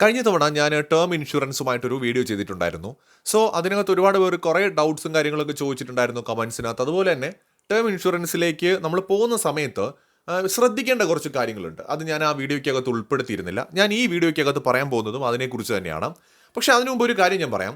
കഴിഞ്ഞ തവണ ഞാൻ ടേം ഇൻഷുറൻസുമായിട്ടൊരു വീഡിയോ ചെയ്തിട്ടുണ്ടായിരുന്നു. സോ അതിനകത്ത് ഒരുപാട് പേർ കുറേ ഡൗട്ട്സും കാര്യങ്ങളൊക്കെ ചോദിച്ചിട്ടുണ്ടായിരുന്നു കമൻസിനകത്ത് അതുപോലെ തന്നെ ടേം ഇൻഷുറൻസിലേക്ക് നമ്മൾ പോകുന്ന സമയത്ത് ശ്രദ്ധിക്കേണ്ട കുറച്ച് കാര്യങ്ങളുണ്ട്. അത് ഞാൻ ആ വീഡിയോയ്ക്കകത്ത് ഉൾപ്പെടുത്തിയിരുന്നില്ല. ഞാൻ ഈ വീഡിയോയ്ക്കകത്ത് പറയാൻ പോകുന്നതും അതിനെക്കുറിച്ച് തന്നെയാണ്. പക്ഷേ അതിനു മുമ്പ് ഒരു കാര്യം ഞാൻ പറയാം.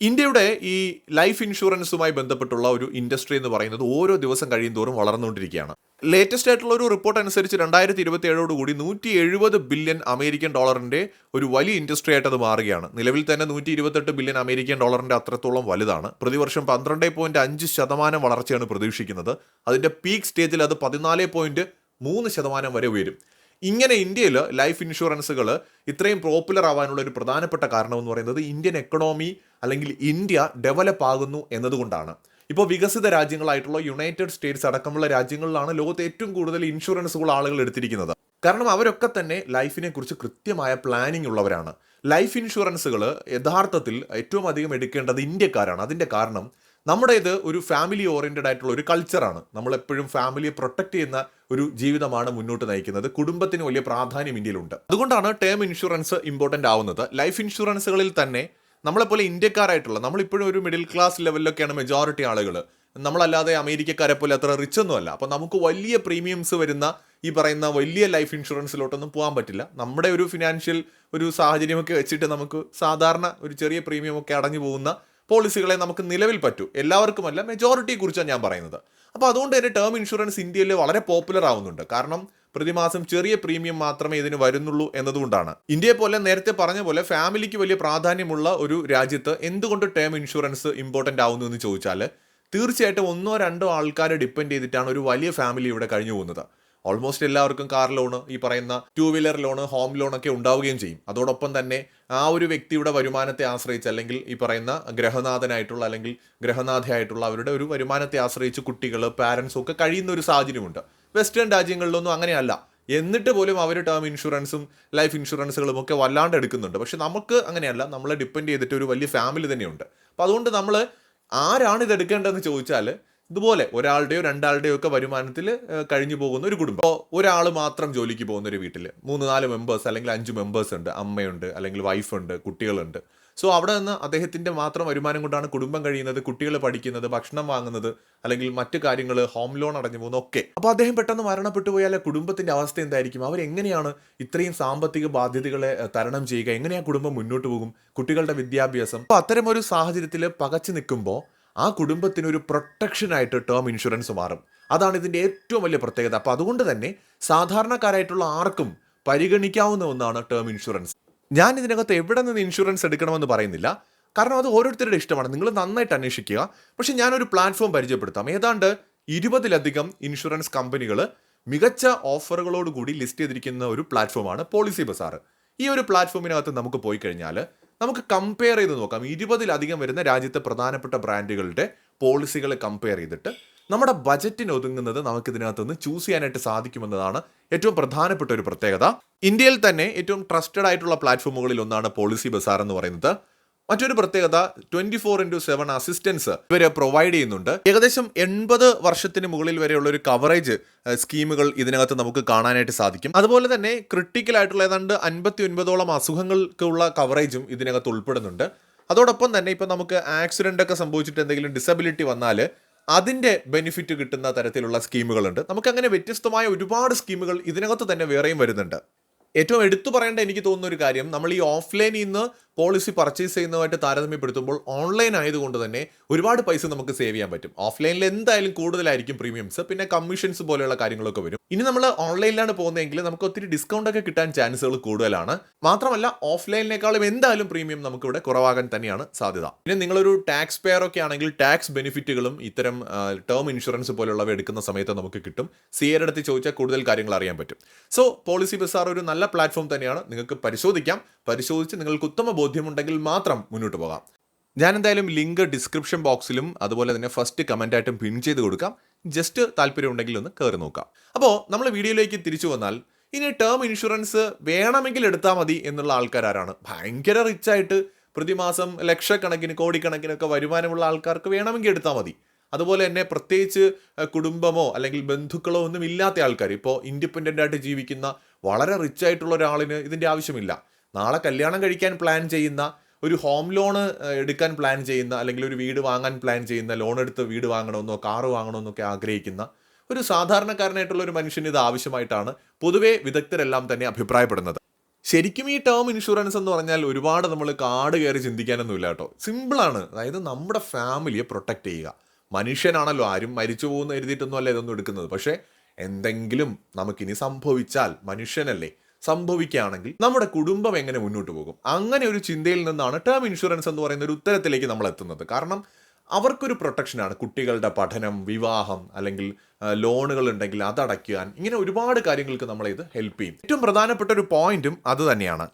ഇന്ത്യയുടെ ഈ ലൈഫ് ഇൻഷുറൻസുമായി ബന്ധപ്പെട്ടുള്ള ഒരു ഇൻഡസ്ട്രി എന്ന് പറയുന്നത് ഓരോ ദിവസം കഴിയും തോറും വളർന്നുകൊണ്ടിരിക്കുകയാണ്. ലേറ്റസ്റ്റ് ആയിട്ടുള്ള ഒരു റിപ്പോർട്ട് അനുസരിച്ച് രണ്ടായിരത്തി ഇരുപത്തി ഏഴോട് കൂടി നൂറ്റി എഴുപത് ബില്യൺ അമേരിക്കൻ ഡോളറിന്റെ ഒരു വലിയ ഇൻഡസ്ട്രി ആയിട്ട് അത് മാറുകയാണ്. നിലവിൽ തന്നെ നൂറ്റി ഇരുപത്തെട്ട് ബില്യൺ അമേരിക്കൻ ഡോളറിന്റെ അത്രത്തോളം വലുതാണ്. പ്രതിവർഷം പന്ത്രണ്ട് പോയിന്റ് അഞ്ച് ശതമാനം വളർച്ചയാണ് പ്രതീക്ഷിക്കുന്നത്. അതിന്റെ പീക്ക് സ്റ്റേജിൽ അത് പതിനാല് പോയിന്റ് മൂന്ന് ശതമാനം വരെ ഉയരും. ഇങ്ങനെ ഇന്ത്യയിൽ ലൈഫ് ഇൻഷുറൻസുകൾ ഇത്രയും പോപ്പുലർ ആവാനുള്ള ഒരു പ്രധാനപ്പെട്ട കാരണം എന്ന് പറയുന്നത് ഇന്ത്യൻ എക്കണോമി അല്ലെങ്കിൽ ഇന്ത്യ ഡെവലപ്പ് ആകുന്നു എന്നതുകൊണ്ടാണ്. ഇപ്പോൾ വികസിത രാജ്യങ്ങളായിട്ടുള്ള യുണൈറ്റഡ് സ്റ്റേറ്റ്സ് അടക്കമുള്ള രാജ്യങ്ങളിലാണ് ലോകത്ത് ഏറ്റവും കൂടുതൽ ഇൻഷുറൻസുകൾ ആളുകൾ എടുത്തിരിക്കുന്നത്. കാരണം അവരൊക്കെ തന്നെ ലൈഫിനെ കുറിച്ച് കൃത്യമായ പ്ലാനിംഗ് ഉള്ളവരാണ്. ലൈഫ് ഇൻഷുറൻസുകൾ യഥാർത്ഥത്തിൽ ഏറ്റവും അധികം എടുക്കേണ്ടത് ഇന്ത്യക്കാരാണ്. അതിന്റെ കാരണം നമ്മുടേത് ഒരു ഫാമിലി ഓറിയന്റഡ് ആയിട്ടുള്ള ഒരു കൾച്ചറാണ് നമ്മളെപ്പോഴും ഫാമിലിയെ പ്രൊട്ടക്ട് ചെയ്യുന്ന ഒരു ജീവിതമാണ് മുന്നോട്ട് നയിക്കുന്നത്. കുടുംബത്തിന് വലിയ പ്രാധാന്യം ഇന്ത്യയിലുണ്ട്. അതുകൊണ്ടാണ് ടേം ഇൻഷുറൻസ് ഇമ്പോർട്ടന്റ് ആവുന്നത്. ലൈഫ് ഇൻഷുറൻസുകളിൽ തന്നെ നമ്മളെപ്പോലെ ഇന്ത്യക്കാരായിട്ടുള്ള നമ്മളിപ്പോഴും ഒരു മിഡിൽ ക്ലാസ് ലെവലിലൊക്കെയാണ് മെജോറിറ്റി ആളുകൾ നമ്മളല്ലാതെ അമേരിക്കക്കാരെ പോലെ അത്ര റിച്ച് ഒന്നുമല്ല അപ്പോൾ നമുക്ക് വലിയ പ്രീമിയംസ് വരുന്ന ഈ പറയുന്ന വലിയ ലൈഫ് ഇൻഷുറൻസിലോട്ടൊന്നും പോകാൻ പറ്റില്ല. നമ്മുടെ ഒരു ഫിനാൻഷ്യൽ ഒരു സാഹചര്യമൊക്കെ വെച്ചിട്ട് നമുക്ക് സാധാരണ ഒരു ചെറിയ പ്രീമിയം ഒക്കെ അടഞ്ഞു പോകുന്ന പോളിസികളെ നമുക്ക് നിലവിൽ പറ്റൂ. എല്ലാവർക്കുമല്ല മെജോറിറ്റിയെ കുറിച്ചാണ് ഞാൻ പറയുന്നത്. അപ്പോൾ അതുകൊണ്ട് തന്നെ ടേം ഇൻഷുറൻസ് ഇന്ത്യയിൽ വളരെ പോപ്പുലർ ആവുന്നുണ്ട്. കാരണം പ്രതിമാസം ചെറിയ പ്രീമിയം മാത്രമേ ഇതിന് വരുന്നുള്ളൂ എന്നതുകൊണ്ടാണ്. ഇന്ത്യയെ പോലെ നേരത്തെ പറഞ്ഞ പോലെ ഫാമിലിക്ക് വലിയ പ്രാധാന്യമുള്ള ഒരു രാജ്യത്ത് എന്തുകൊണ്ട് ടേം ഇൻഷുറൻസ് ഇമ്പോർട്ടന്റ് ആവുന്നു എന്ന് ചോദിച്ചാൽ തീർച്ചയായിട്ടും ഒന്നോ രണ്ടോ ആൾക്കാരെ ഡിപ്പെൻഡ് ചെയ്തിട്ടാണ് ഒരു വലിയ ഫാമിലി ഇവിടെ കഴിഞ്ഞു പോകുന്നത്. ഓൾമോസ്റ്റ് എല്ലാവർക്കും കാർ ലോൺ ഈ പറയുന്ന two wheeler loan home loan ഒക്കെ ഉണ്ടാവുകയും ചെയ്യും. അതോടൊപ്പം തന്നെ ആ ഒരു വ്യക്തിയുടെ വരുമാനത്തെ ആശ്രയിച്ച് അല്ലെങ്കിൽ ഈ പറയുന്ന ഗ്രഹനാഥനായിട്ടുള്ള അല്ലെങ്കിൽ ഗ്രഹനാഥയായിട്ടുള്ള അവരുടെ ഒരു വരുമാനത്തെ ആശ്രയിച്ച് കുട്ടികൾ പാരൻസും ഒക്കെ കഴിയുന്ന ഒരു സാഹചര്യമുണ്ട്. വെസ്റ്റേൺ രാജ്യങ്ങളിലൊന്നും അങ്ങനെയല്ല. എന്നിട്ട് പോലും അവർ ടേം ഇൻഷുറൻസും ലൈഫ് ഇൻഷുറൻസുകളും ഒക്കെ വല്ലാണ്ട് എടുക്കുന്നുണ്ട്. പക്ഷെ നമുക്ക് അങ്ങനെയല്ല. നമ്മളെ ഡിപ്പെൻഡ് ചെയ്തിട്ട് ഒരു വലിയ ഫാമിലി തന്നെയുണ്ട്. അപ്പോൾ അതുകൊണ്ട് നമ്മൾ ആരാണ് ഇത് എടുക്കേണ്ടതെന്ന് ചോദിച്ചാൽ ഇതുപോലെ ഒരാളുടെയോ രണ്ടാളുടെയോ ഒക്കെ വരുമാനത്തിൽ കഴിഞ്ഞു പോകുന്ന ഒരു കുടുംബം. ഇപ്പോൾ ഒരാൾ മാത്രം ജോലിക്ക് പോകുന്ന ഒരു വീട്ടിൽ മൂന്ന് നാല് മെമ്പേഴ്സ് അല്ലെങ്കിൽ അഞ്ച് മെമ്പേഴ്സ് ഉണ്ട്. അമ്മയുണ്ട് അല്ലെങ്കിൽ വൈഫുണ്ട് കുട്ടികളുണ്ട്. സോ അവിടെ നിന്ന് അദ്ദേഹത്തിന്റെ മാത്രം വരുമാനം കൊണ്ടാണ് കുടുംബം കഴിയുന്നത് കുട്ടികൾ പഠിക്കുന്നത് ഭക്ഷണം വാങ്ങുന്നത് അല്ലെങ്കിൽ മറ്റു കാര്യങ്ങൾ ഹോം ലോൺ അടഞ്ഞു പോകുന്നത് ഒക്കെ. അപ്പോൾ അദ്ദേഹം പെട്ടെന്ന് മരണപ്പെട്ടു പോയാൽ കുടുംബത്തിന്റെ അവസ്ഥ എന്തായിരിക്കും? അവരെങ്ങനെയാണ് ഇത്രയും സാമ്പത്തിക ബാധ്യതകളെ തരണം ചെയ്യുക? എങ്ങനെയാണ് കുടുംബം മുന്നോട്ട് പോകും? കുട്ടികളുടെ വിദ്യാഭ്യാസം. അപ്പോൾ അത്തരം ഒരു സാഹചര്യത്തിൽ പകച്ചു നിൽക്കുമ്പോൾ ആ കുടുംബത്തിന് ഒരു പ്രൊട്ടക്ഷനായിട്ട് ടേം ഇൻഷുറൻസ് മാറും. അതാണ് ഇതിന്റെ ഏറ്റവും വലിയ പ്രത്യേകത. അപ്പോൾ അതുകൊണ്ട് തന്നെ സാധാരണക്കാരായിട്ടുള്ള ആർക്കും പരിഗണിക്കാവുന്ന ഒന്നാണ് ടേം ഇൻഷുറൻസ് ഞാൻ ഇതിനകത്ത് എവിടെ നിന്ന് ഇൻഷുറൻസ് എടുക്കണമെന്ന് പറയുന്നില്ല. കാരണം അത് ഓരോരുത്തരുടെ ഇഷ്ടമാണ്. നിങ്ങൾ നന്നായിട്ട് അന്വേഷിക്കുക. പക്ഷേ ഞാനൊരു പ്ലാറ്റ്ഫോം പരിചയപ്പെടുത്താം. ഏതാണ്ട് ഇരുപതിലധികം ഇൻഷുറൻസ് കമ്പനികൾ മികച്ച ഓഫറുകളോടുകൂടി ലിസ്റ്റ് ചെയ്തിരിക്കുന്ന ഒരു പ്ലാറ്റ്ഫോമാണ് പോളിസി ബസാർ ഈ ഒരു പ്ലാറ്റ്ഫോമിനകത്ത് നമുക്ക് പോയി കഴിഞ്ഞാൽ നമുക്ക് കമ്പയർ ചെയ്ത് നോക്കാം. ഇരുപതിലധികം വരുന്ന രാജ്യത്തെ പ്രധാനപ്പെട്ട ബ്രാൻഡുകളുടെ പോളിസികൾ കമ്പയർ ചെയ്തിട്ട് നമ്മുടെ ബജറ്റിന് ഒതുങ്ങുന്നത് നമുക്ക് ഇതിനകത്തുനിന്ന് ചൂസ് ചെയ്യാനായിട്ട് സാധിക്കുമെന്നതാണ് ഏറ്റവും പ്രധാനപ്പെട്ട ഒരു പ്രത്യേകത. ഇന്ത്യയിൽ തന്നെ ഏറ്റവും ട്രസ്റ്റഡ് ആയിട്ടുള്ള പ്ലാറ്റ്ഫോമുകളിൽ ഒന്നാണ് പോളിസി ബസാർ എന്ന് പറയുന്നത്. മറ്റൊരു പ്രത്യേകത twenty four into seven assistance ഇവർ പ്രൊവൈഡ് ചെയ്യുന്നുണ്ട്. ഏകദേശം എൺപത് വർഷത്തിന് മുകളിൽ വരെയുള്ള ഒരു കവറേജ് സ്കീമുകൾ ഇതിനകത്ത് നമുക്ക് കാണാനായിട്ട് സാധിക്കും. അതുപോലെ തന്നെ ക്രിട്ടിക്കൽ ആയിട്ടുള്ള ഏതാണ്ട് അൻപത്തി ഒൻപതോളം അസുഖങ്ങൾക്കുള്ള കവറേജും ഇതിനകത്ത് ഉൾപ്പെടുന്നുണ്ട്. അതോടൊപ്പം തന്നെ ഇപ്പം നമുക്ക് ആക്സിഡന്റ് ഒക്കെ സംഭവിച്ചിട്ട് എന്തെങ്കിലും ഡിസബിലിറ്റി വന്നാൽ അതിന്റെ ബെനിഫിറ്റ് കിട്ടുന്ന തരത്തിലുള്ള സ്കീമുകളുണ്ട്. നമുക്കങ്ങനെ വ്യത്യസ്തമായ ഒരുപാട് സ്കീമുകൾ ഇതിനകത്ത് തന്നെ വേറെയും വരുന്നുണ്ട്. ഏറ്റവും എടുത്തു പറയേണ്ട എനിക്ക് തോന്നുന്ന ഒരു കാര്യം നമ്മൾ ഈ ഓഫ്ലൈനിൽ നിന്ന് പോളിസി പർച്ചേസ് ചെയ്യുന്നതുമായിട്ട് താരതമ്യപ്പെടുത്തുമ്പോൾ ഓൺലൈൻ ആയതുകൊണ്ട് തന്നെ ഒരുപാട് പൈസ നമുക്ക് സേവ് ചെയ്യാൻ പറ്റും. ഓഫ്ലൈനിൽ എന്തായാലും കൂടുതലായിരിക്കും പ്രീമിയംസ് പിന്നെ കമ്മീഷൻസ് പോലെയുള്ള കാര്യങ്ങളൊക്കെ വരും. ഇനി നമ്മൾ ഓൺലൈനിലാണ് പോകുന്നതെങ്കിൽ നമുക്ക് ഒത്തിരി ഡിസ്കൗണ്ട് ഒക്കെ കിട്ടാൻ ചാൻസുകൾ കൂടുതലാണ്. മാത്രമല്ല ഓഫ്ലൈനിനേക്കാളും എന്തായാലും പ്രീമിയം നമുക്കിവിടെ കുറവാകാൻ തന്നെയാണ് സാധ്യത. പിന്നെ നിങ്ങളൊരു ടാക്സ് പെയർ ഒക്കെ ആണെങ്കിൽ ടാക്സ് ബെനിഫിറ്റുകളും ഇത്തരം ടേം ഇൻഷുറൻസ് പോലുള്ളവ എടുക്കുന്ന സമയത്ത് നമുക്ക് കിട്ടും. സി എയുടെ അടുത്ത് ചോദിച്ചാൽ കൂടുതൽ കാര്യങ്ങൾ അറിയാൻ പറ്റും. സോ പോളിസി ബസാർ ഒരു നല്ല പ്ലാറ്റ്ഫോം തന്നെയാണ്. നിങ്ങൾക്ക് പരിശോധിക്കാം. പരിശോധിച്ച് നിങ്ങൾക്ക് ഉത്തമ ബോധ്യമുണ്ടെങ്കിൽ മാത്രം മുന്നോട്ട് പോകാം. ഞാൻ എന്തായാലും ലിങ്ക് ഡിസ്ക്രിപ്ഷൻ ബോക്സിലും അതുപോലെ തന്നെ ഫസ്റ്റ് കമന്റായിട്ടും പിൻ ചെയ്ത് കൊടുക്കാം. ജസ്റ്റ് താല്പര്യമുണ്ടെങ്കിൽ ഒന്ന് കയറി നോക്കാം. അപ്പോൾ നമ്മൾ വീഡിയോയിലേക്ക് തിരിച്ചു വന്നാൽ ഇനി ടേം ഇൻഷുറൻസ് വേണമെങ്കിൽ എടുത്താൽ മതി എന്നുള്ള ആൾക്കാരാണ് ഭയങ്കര റിച്ച് ആയിട്ട് പ്രതിമാസം ലക്ഷക്കണക്കിന് കോടിക്കണക്കിനൊക്കെ വരുമാനമുള്ള ആൾക്കാർക്ക് വേണമെങ്കിൽ എടുത്താൽ മതി. അതുപോലെ തന്നെ പ്രത്യേകിച്ച് കുടുംബമോ അല്ലെങ്കിൽ ബന്ധുക്കളോ ഒന്നും ഇല്ലാത്ത ആൾക്കാർ ഇപ്പോൾ ഇൻഡിപെൻഡന്റ് ആയിട്ട് ജീവിക്കുന്ന വളരെ റിച്ച് ആയിട്ടുള്ള ഒരാളിന് ഇതിന്റെ ആവശ്യമില്ല. നാളെ കല്യാണം കഴിക്കാൻ പ്ലാൻ ചെയ്യുന്ന ഒരു ഹോം ലോണ് എടുക്കാൻ പ്ലാൻ ചെയ്യുന്ന അല്ലെങ്കിൽ ഒരു വീട് വാങ്ങാൻ പ്ലാൻ ചെയ്യുന്ന ലോൺ എടുത്ത് വീട് വാങ്ങണമെന്നോ കാറ് വാങ്ങണമെന്നൊക്കെ ആഗ്രഹിക്കുന്ന ഒരു സാധാരണക്കാരനായിട്ടുള്ള ഒരു മനുഷ്യന് ഇത് ആവശ്യമായിട്ടാണ് പൊതുവെ വിദഗ്ധരെല്ലാം തന്നെ അഭിപ്രായപ്പെടുന്നത്. ശരിക്കും ഈ ടേം ഇൻഷുറൻസ് എന്ന് പറഞ്ഞാൽ ഒരുപാട് നമ്മൾ കാട് കയറി ചിന്തിക്കാനൊന്നുമില്ല കേട്ടോ. സിമ്പിളാണ് അതായത് നമ്മുടെ ഫാമിലിയെ പ്രൊട്ടക്റ്റ് ചെയ്യുക. മനുഷ്യനാണല്ലോ ആരും മരിച്ചു പോകുന്ന എഴുതിയിട്ടൊന്നും അല്ല ഇതൊന്നും എടുക്കുന്നത്. പക്ഷേ എന്തെങ്കിലും നമുക്കിനി സംഭവിച്ചാൽ മനുഷ്യനല്ലേ സംഭവിക്കുകയാണെങ്കിൽ നമ്മുടെ കുടുംബം എങ്ങനെ മുന്നോട്ട് പോകും? അങ്ങനെ ഒരു ചിന്തയിൽ നിന്നാണ് ടേം ഇൻഷുറൻസ് എന്ന് പറയുന്ന ഒരു ഉത്തരത്തിലേക്ക് നമ്മൾ എത്തുന്നത്. കാരണം അവർക്കൊരു പ്രൊട്ടക്ഷനാണ് കുട്ടികളുടെ പഠനം വിവാഹം അല്ലെങ്കിൽ ലോണുകൾ ഉണ്ടെങ്കിൽ അതടയ്ക്കാൻ ഇങ്ങനെ ഒരുപാട് കാര്യങ്ങൾക്ക് നമ്മളെ ഇത് ഹെൽപ്പ് ചെയ്യും. ഏറ്റവും പ്രധാനപ്പെട്ട ഒരു പോയിന്റും അത് തന്നെയാണ്.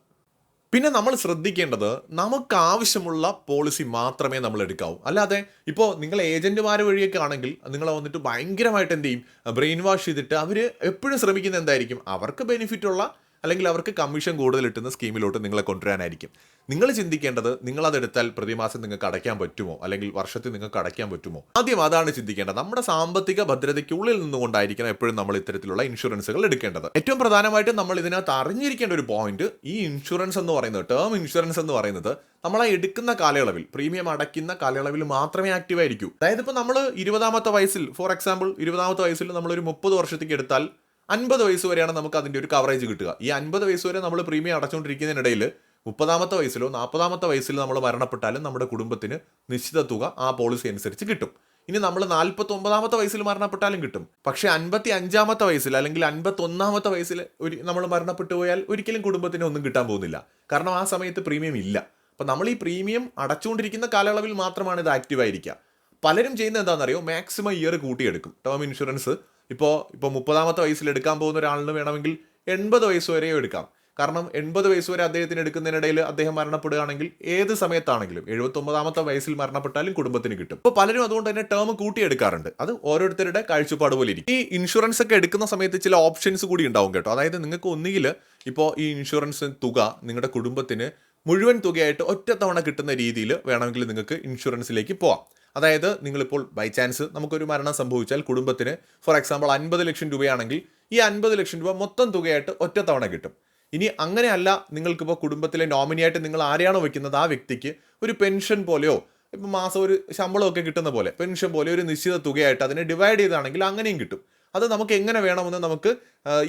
പിന്നെ നമ്മൾ ശ്രദ്ധിക്കേണ്ടത് നമുക്ക് ആവശ്യമുള്ള പോളിസി മാത്രമേ നമ്മൾ എടുക്കാവൂ. അല്ലാതെ ഇപ്പോൾ നിങ്ങൾ ഏജന്റുമാർ വഴിയൊക്കെ ആണെങ്കിൽ നിങ്ങളെ വന്നിട്ട് ഭയങ്കരമായിട്ട് എന്ത് ചെയ്യും? ബ്രെയിൻ വാഷ് ചെയ്തിട്ട് അവർ എപ്പോഴും ശ്രമിക്കുന്നത് എന്തായിരിക്കും? അവർക്ക് ബെനിഫിറ്റ് ഉള്ള അല്ലെങ്കിൽ അവർക്ക് കമ്മീഷൻ കൂടുതൽ കിട്ടുന്ന സ്കീമിലോട്ട് നിങ്ങളെ കൊണ്ടുവരാനായിരിക്കും. നിങ്ങൾ ചിന്തിക്കേണ്ടത് നിങ്ങൾ അതെടുത്താൽ പ്രതിമാസം നിങ്ങൾക്ക് അടയ്ക്കാൻ പറ്റുമോ? അല്ലെങ്കിൽ വർഷത്തിൽ നിങ്ങൾക്ക് അടയ്ക്കാൻ പറ്റുമോ? ആദ്യം അതാണ് ചിന്തിക്കേണ്ടത്. നമ്മുടെ സാമ്പത്തിക ഭദ്രതയ്ക്കുള്ളിൽ നിന്നുകൊണ്ടായിരിക്കണം എപ്പോഴും നമ്മൾ ഇത്തരത്തിലുള്ള ഇൻഷുറൻസുകൾ എടുക്കേണ്ടത്. ഏറ്റവും പ്രധാനമായിട്ടും നമ്മൾ ഇതിനകത്ത് അറിഞ്ഞിരിക്കേണ്ട ഒരു പോയിന്റ് ഈ ഇൻഷുറൻസ് എന്ന് പറയുന്നത് ടേം ഇൻഷുറൻസ് എന്ന് പറയുന്നത് നമ്മൾ ആ എടുക്കുന്ന കാലയളവിൽ പ്രീമിയം അടയ്ക്കുന്ന കാലയളവിൽ മാത്രമേ ആക്റ്റീവ് ആയിരിക്കൂ. അതായത് ഇപ്പോൾ നമ്മൾ ഇരുപതാമത്തെ വയസ്സിൽ ഫോർ എക്സാമ്പിൾ ഇരുപതാമത്തെ വയസ്സിൽ നമ്മളൊരു മുപ്പത് വർഷത്തേക്ക് എടുത്താൽ അൻപത് വയസ്സ് വരെയാണ് നമുക്ക് അതിന്റെ ഒരു കവറേജ് കിട്ടുക. ഈ അൻപത് വയസ്സ് വരെ നമ്മൾ പ്രീമിയം അടച്ചുകൊണ്ടിരിക്കുന്നതിനിടയിൽ മുപ്പതാമത്തെ വയസ്സിലോ നാൽപ്പതാമത്തെ വയസ്സിൽ നമ്മൾ മരണപ്പെട്ടാലും നമ്മുടെ കുടുംബത്തിന് നിശ്ചിത തുക ആ പോളിസി അനുസരിച്ച് കിട്ടും. ഇനി നമ്മൾ നാൽപ്പത്തി ഒമ്പതാമത്തെ വയസ്സിൽ മരണപ്പെട്ടാലും കിട്ടും. പക്ഷേ അൻപത്തി അഞ്ചാമത്തെ വയസ്സിൽ അല്ലെങ്കിൽ അൻപത്തി ഒന്നാമത്തെ വയസ്സിൽ ഒരു നമ്മൾ മരണപ്പെട്ടു പോയാൽ ഒരിക്കലും കുടുംബത്തിന് ഒന്നും കിട്ടാൻ പോകുന്നില്ല. കാരണം ആ സമയത്ത് പ്രീമിയം ഇല്ല. അപ്പം നമ്മൾ ഈ പ്രീമിയം അടച്ചുകൊണ്ടിരിക്കുന്ന കാലയളവിൽ മാത്രമാണ് ഇത് ആക്റ്റീവ് ആയിരിക്കുക. പലരും ചെയ്യുന്നത് എന്താണെന്നറിയോ? മാക്സിമം ഇയർ കൂട്ടിയെടുക്കും. ടേം ഇൻഷുറൻസ് ഇപ്പോൾ ഇപ്പോൾ മുപ്പതാമത്തെ വയസ്സിൽ എടുക്കാൻ പോകുന്ന ഒരാളിന് വേണമെങ്കിൽ എൺപത് വയസ്സ് വരെയും എടുക്കാം. കാരണം എൺപത് വയസ്സ് വരെ അദ്ദേഹത്തിന് എടുക്കുന്നതിനിടയിൽ അദ്ദേഹം മരണപ്പെടുകയാണെങ്കിൽ ഏത് സമയത്താണെങ്കിലും എഴുപത്തൊമ്പതാമത്തെ വയസ്സിൽ മരണപ്പെട്ടാലും കുടുംബത്തിന് കിട്ടും. അപ്പോൾ പലരും അതുകൊണ്ട് തന്നെ ടേം കൂട്ടിയെടുക്കാറുണ്ട്. അത് ഓരോരുത്തരുടെ കാഴ്ചപ്പാട് പോലെ ഇരിക്കും. ഈ ഇൻഷുറൻസ് ഒക്കെ എടുക്കുന്ന സമയത്ത് ചില ഓപ്ഷൻസ് കൂടി ഉണ്ടാവും കേട്ടോ. അതായത് നിങ്ങൾക്ക് ഒന്നുകിൽ ഇപ്പോൾ ഈ ഇൻഷുറൻസ് തുക നിങ്ങളുടെ കുടുംബത്തിന് മുഴുവൻ തുകയായിട്ട് ഒറ്റത്തവണ കിട്ടുന്ന രീതിയിൽ വേണമെങ്കിൽ നിങ്ങൾക്ക് ഇൻഷുറൻസിലേക്ക് പോവാം. അതായത് നിങ്ങളിപ്പോൾ ബൈ ചാൻസ് നമുക്കൊരു മരണം സംഭവിച്ചാൽ കുടുംബത്തിന് ഫോർ എക്സാമ്പിൾ അൻപത് ലക്ഷം രൂപയാണെങ്കിൽ ഈ അൻപത് ലക്ഷം രൂപ മൊത്തം തുകയായിട്ട് ഒറ്റത്തവണ കിട്ടും. ഇനി അങ്ങനെയല്ല നിങ്ങൾക്കിപ്പോൾ കുടുംബത്തിലെ നോമിനിയായിട്ട് നിങ്ങൾ ആരെയാണോ വെക്കുന്നത്? ആ വ്യക്തിക്ക് ഒരു പെൻഷൻ പോലെയോ ഇപ്പോൾ മാസം ഒരു ശമ്പളമൊക്കെ കിട്ടുന്ന പോലെ പെൻഷൻ പോലെ ഒരു നിശ്ചിത തുകയായിട്ട് അതിനെ ഡിവൈഡ് ചെയ്താണെങ്കിൽ അങ്ങനെയും കിട്ടും. അത് നമുക്ക് എങ്ങനെ വേണമെന്ന് നമുക്ക്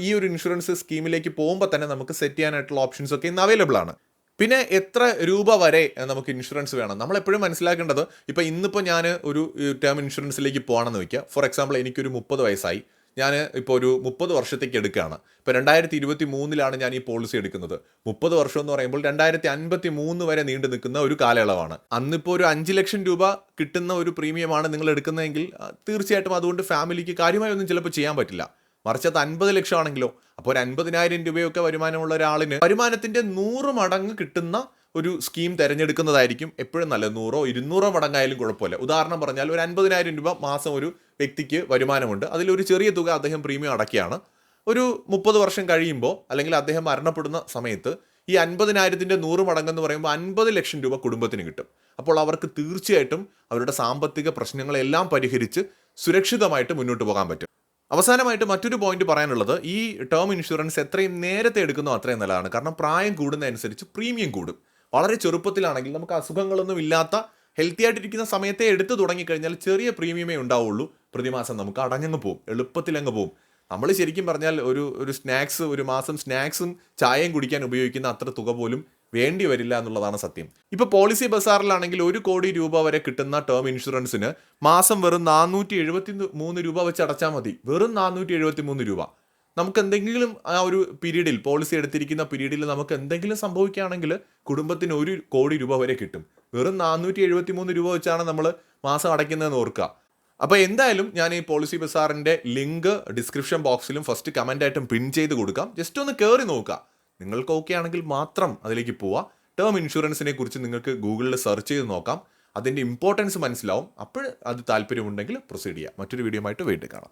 ഈ ഒരു ഇൻഷുറൻസ് സ്കീമിലേക്ക് പോകുമ്പോൾ തന്നെ നമുക്ക് സെറ്റ് ചെയ്യാനായിട്ടുള്ള ഓപ്ഷൻസ് ഒക്കെ ഇന്ന് അവൈലബിൾ ആണ്. പിന്നെ എത്ര രൂപ വരെ നമുക്ക് ഇൻഷുറൻസ് വേണം? നമ്മൾ എപ്പോഴും മനസ്സിലാക്കേണ്ടത് ഇപ്പം ഇന്നിപ്പോൾ ഞാൻ ഒരു ടേം ഇൻഷുറൻസിലേക്ക് പോകണമെന്ന് വയ്ക്കുക ഫോർ എക്സാമ്പിൾ എനിക്കൊരു മുപ്പത് വയസ്സായി. ഞാൻ ഇപ്പോൾ ഒരു മുപ്പത് വർഷത്തേക്ക് എടുക്കുകയാണ് ഇപ്പോൾ രണ്ടായിരത്തി ഇരുപത്തി മൂന്നിലാണ് ഞാൻ ഈ പോളിസി എടുക്കുന്നത്. മുപ്പത് വർഷം എന്ന് പറയുമ്പോൾ രണ്ടായിരത്തി അൻപത്തി മൂന്ന് വരെ നീണ്ടു നിൽക്കുന്ന ഒരു കാലയളവാണ്. അന്നിപ്പോൾ ഒരു അഞ്ച് ലക്ഷം രൂപ കിട്ടുന്ന ഒരു പ്രീമിയമാണ് നിങ്ങൾ എടുക്കുന്നതെങ്കിൽ തീർച്ചയായിട്ടും അതുകൊണ്ട് ഫാമിലിക്ക് കാര്യമായി ഒന്നും ചിലപ്പോൾ ചെയ്യാൻ പറ്റില്ല. മറിച്ച് അത് അൻപത് ലക്ഷം ആണെങ്കിലോ അപ്പോൾ ഒരു അൻപതിനായിരം രൂപയൊക്കെ വരുമാനമുള്ള ഒരാളിന് വരുമാനത്തിന്റെ നൂറ് മടങ്ങ് കിട്ടുന്ന ഒരു സ്കീം തിരഞ്ഞെടുക്കുന്നതായിരിക്കും എപ്പോഴും നല്ലത്. നൂറോ ഇരുന്നൂറോ മടങ്ങായാലും കുഴപ്പമില്ല. ഉദാഹരണം പറഞ്ഞാൽ ഒരു അൻപതിനായിരം രൂപ മാസം ഒരു വ്യക്തിക്ക് വരുമാനമുണ്ട്. അതിലൊരു ചെറിയ തുക അദ്ദേഹം പ്രീമിയം അടക്കുകയാണ് ഒരു മുപ്പത് വർഷം കഴിയുമ്പോൾ അല്ലെങ്കിൽ അദ്ദേഹം മരണപ്പെടുന്ന സമയത്ത് ഈ അൻപതിനായിരത്തിന്റെ നൂറ് മടങ്ങെന്ന് പറയുമ്പോൾ അൻപത് ലക്ഷം രൂപ കുടുംബത്തിന് കിട്ടും. അപ്പോൾ അവർക്ക് തീർച്ചയായിട്ടും അവരുടെ സാമ്പത്തിക പ്രശ്നങ്ങളെല്ലാം പരിഹരിച്ച് സുരക്ഷിതമായിട്ട് മുന്നോട്ട് പോകാൻ പറ്റും. അവസാനമായിട്ട് മറ്റൊരു പോയിന്റ് പറയാനുള്ളത് ഈ ടേം ഇൻഷുറൻസ് എത്രയും നേരത്തെ എടുക്കുന്നോ അത്രയും നല്ലതാണ്. കാരണം പ്രായം കൂടുന്നതനുസരിച്ച് പ്രീമിയം കൂടും. വളരെ ചെറുപ്പത്തിലാണെങ്കിൽ നമുക്ക് അസുഖങ്ങളൊന്നും ഇല്ലാത്ത ഹെൽത്തി ആയിട്ടിരിക്കുന്ന സമയത്തെ എടുത്തു തുടങ്ങിക്കഴിഞ്ഞാൽ ചെറിയ പ്രീമിയമേ ഉണ്ടാവുള്ളൂ. പ്രതിമാസം നമുക്ക് അടഞ്ഞങ്ങ് പോകും എളുപ്പത്തിൽ അങ്ങ് പോകും നമ്മൾ ശരിക്കും പറഞ്ഞാൽ ഒരു ഒരു സ്നാക്സ് ഒരു മാസം സ്നാക്സും ചായയും കുടിക്കാൻ ഉപയോഗിക്കുന്ന അത്ര തുക പോലും വേണ്ടി വരില്ല എന്നുള്ളതാണ് സത്യം. ഇപ്പൊ പോളിസി ബസാറിലാണെങ്കിൽ ഒരു കോടി രൂപ വരെ കിട്ടുന്ന ടേം ഇൻഷുറൻസിന് മാസം വെറും നാനൂറ്റി എഴുപത്തി മൂന്ന് രൂപ വെച്ച് അടച്ചാൽ മതി. വെറും നാനൂറ്റി എഴുപത്തി മൂന്ന് രൂപ. നമുക്ക് എന്തെങ്കിലും ആ ഒരു പീരീഡിൽ പോളിസി എടുത്തിരിക്കുന്ന പീരീഡിൽ നമുക്ക് എന്തെങ്കിലും സംഭവിക്കുകയാണെങ്കിൽ കുടുംബത്തിന് ഒരു കോടി രൂപ വരെ കിട്ടും. വെറും നാനൂറ്റി എഴുപത്തി മൂന്ന് രൂപ വെച്ചാണ് നമ്മൾ മാസം അടയ്ക്കുന്നതെന്ന് ഓർക്കുക. അപ്പോൾ എന്തായാലും ഞാൻ ഈ പോളിസി ബസാറിന്റെ ലിങ്ക് ഡിസ്ക്രിപ്ഷൻ ബോക്സിലും ഫസ്റ്റ് കമന്റ് ആയിട്ടും പിൻ ചെയ്ത് കൊടുക്കാം. ജസ്റ്റ് ഒന്ന് കയറി നോക്കുക. നിങ്ങൾക്ക് ഓക്കെ ആണെങ്കിൽ മാത്രം അതിലേക്ക് പോവാം. ടേം ഇൻഷുറൻസിനെ കുറിച്ച് നിങ്ങൾക്ക് ഗൂഗിളിൽ സെർച്ച് ചെയ്ത് നോക്കാം. അതിന്റെ ഇമ്പോർട്ടൻസ് മനസ്സിലാവും. അപ്പോൾ അത് താല്പര്യമുണ്ടെങ്കിൽ പ്രൊസീഡ് ചെയ്യാം. മറ്റൊരു വീഡിയോ ആയിട്ട് വീണ്ടും കാണാം.